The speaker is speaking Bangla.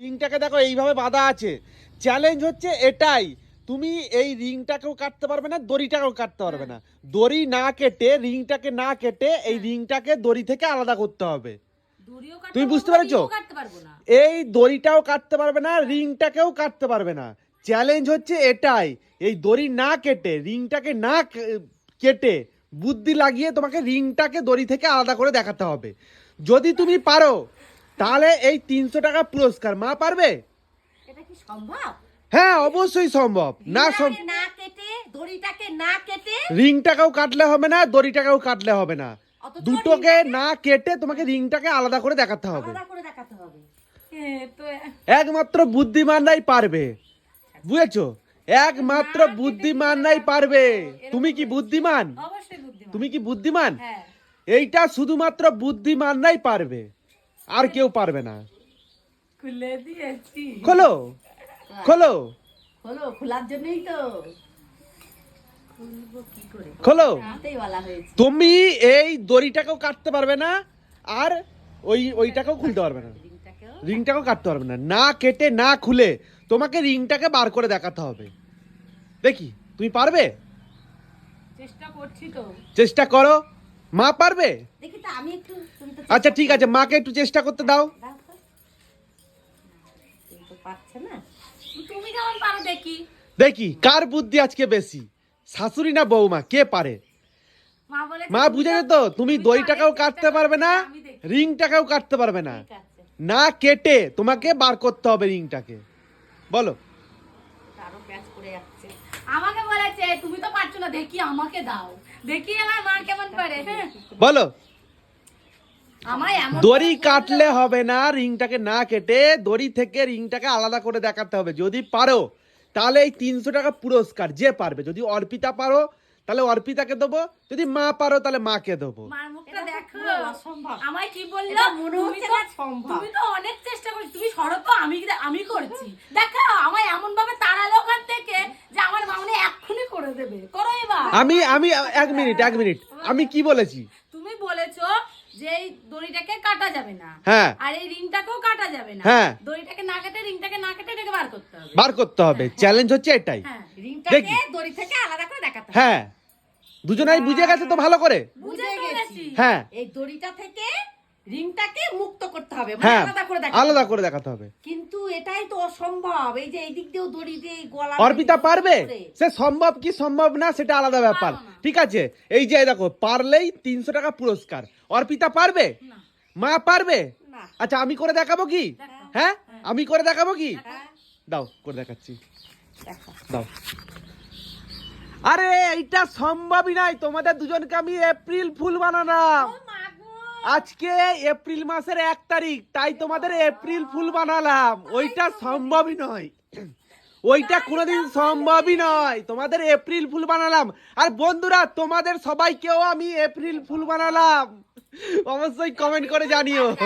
রিংটাকে দেখো এইভাবে বাঁধা আছে। চ্যালেঞ্জ হচ্ছে এটাই। তুমি এই রিংটাকেও কাটতে পারবে না দড়িটাকেও কাটতে পারবে না। দড়ি না কেটে রিংটাকে না কেটে এই রিংটাকে দড়ি থেকে আলাদা করতে হবে। তুমি বুঝতে পেরেছ? এই দড়িটাও কাটতে পারবে না রিংটাকেও কাটতে পারবে না। চ্যালেঞ্জ হচ্ছে এটাই। এই দড়ি না কেটে রিংটাকে না কেটে বুদ্ধি লাগিয়ে তোমাকে রিংটাকে দড়ি থেকে আলাদা করে দেখাতে হবে। যদি তুমি পারো তাহলে এই তিনশো টাকা পুরস্কার মা পারবে? এটা কি সম্ভব? হ্যাঁ অবশ্যই সম্ভব। না সম রিংটাকে না কেটে দড়িটাকে না কেটে? রিংটাকেও কাটলে হবে না দড়িটাকেও কাটলে হবে না। দুটোকে না কেটে তোমাকে রিংটাকে আলাদা করে দেখাতে হবে। আলাদা করে দেখাতে হবে। একমাত্র বুদ্ধিমানরাই পারবে। বুঝেছ? একমাত্র বুদ্ধিমানরাই পারবে। তুমি কি বুদ্ধিমান। তুমি কি বুদ্ধিমান? হ্যাঁ। এইটা শুধুমাত্র বুদ্ধিমানরাই পারবে। আর কেউ পারবে না। খুলে দিয়েছি। খোলো খোলো। হলো খোলার জন্যই তো। খুলবো কি করে? খোলো। হাতেই বলা হয়েছে। তুমি এই দড়িটাকেও কাটতে পারবে না আর ওই ওইটাকেও খুলতে পারবে না। রিংটাকেও? রিংটাকেও কাটতে পারবে না। না কেটে না খুলে তোমাকে রিংটাকে বার করে দেখাতে হবে। দেখি তুমি পারবে? চেষ্টা করছি তো। চেষ্টা করো। মা পারবে? দেখি আচ্ছা ঠিক আছে মাকে একটু চেষ্টা করতে দাও। দেখি? কার বুদ্ধি আজকে বেশি? শাশুড়ি না বৌমা? কে পারে? মা বুঝে তো তুমি দইটাকেও কাটতে পারবে না আমি দেখি। রিংটাকেও কাটতে পারবে না। না কেটে তোমাকে বার করতে হবে রিংটাকে। বলো। আমাকে বলেছে তুমি তো পারছ না দেখি আমাকে দাও। দেখি আমার মা কেমন পারে হ্যাঁ? বলো। দড়ি কাটলে হবে না রিংটাকে না কেটে দড়ি থেকে রিংটাকে আলাদা করে দেখাতে হবে। যদি পারো তাহলে এই তিনশো টাকা পুরস্কার যে পারবে। যদি অর্পিতা পারো তাহলে অর্পিতাকে দেবো। যদি মা পারো তাহলে মাকে দেবো। মার মুখটা দেখো। অসম্ভব। আমায় কি বলল? তুমি তো না সম্ভব। তুমি তো অনেক চেষ্টা করছ। তুমি সরো তো আমি আমি করছি। দেখো আমায় এমন ভাবে তাড়ালো ওখান থেকে যে আমার মা এক্ষুনি করে দেবে। করো এবার। আমি আমি এক মিনিট এক মিনিট। আমি কি বলেছ? যে এই দড়িটাকে কাটা যাবে না। হ্যাঁ। আর এই রিংটাকেও কাটা যাবে না। হ্যাঁ। দড়িটাকে না কেটে রিংটাকে না কেটে এটাকে বার করতে হবে। বার করতে হবে। চ্যালেঞ্জ হচ্ছে এটাই। হ্যাঁ রিংটাকে দড়ি থেকে আলাদা করে দেখাতে হবে। হ্যাঁ। দুজনাই বুঝে গেছে তো ভালো করে? বুঝে। গেছি। হ্যাঁ। এই দড়িটা থেকে রিংটাকে মুক্ত করতে হবে মানে হ্যাঁ আলাদা করে দেখাতে হবে। কিন্তু এটাই তো অসম্ভব এই যে এই দিক দিয়েও দড়ি দিয়ে গলা অর্পিতা পারবে? সে সম্ভব কি সম্ভব না সেটা আলাদা ব্যাপার। ঠিক আছে? এই যে দেখো পারলেই তিনশো টাকা পুরস্কার। অর্পিতা পারবে? মা পারবে? আচ্ছা আমি করে দেখাবো কি? হ্যাঁ? আমি করে দেখাবো কি? হ্যাঁ দাও করে দেখাচ্ছি। দাও। আরে এইটা সম্ভবই নাই। তোমাদের দুজনকে আমি এপ্রিল ফুল বানালাম। আজকে এপ্রিল মাসের এক তারিখ, তাই তোমাদের এপ্রিল ফুল বানালাম। ওইটা সম্ভবই নয়। ওইটা কোনোদিন সম্ভবই নয়। তোমাদের এপ্রিল ফুল বানালাম। আর বন্ধুরা, তোমাদের সবাইকেও আমি এপ্রিল ফুল বানালাম। অবশ্যই কমেন্ট করে জানিও।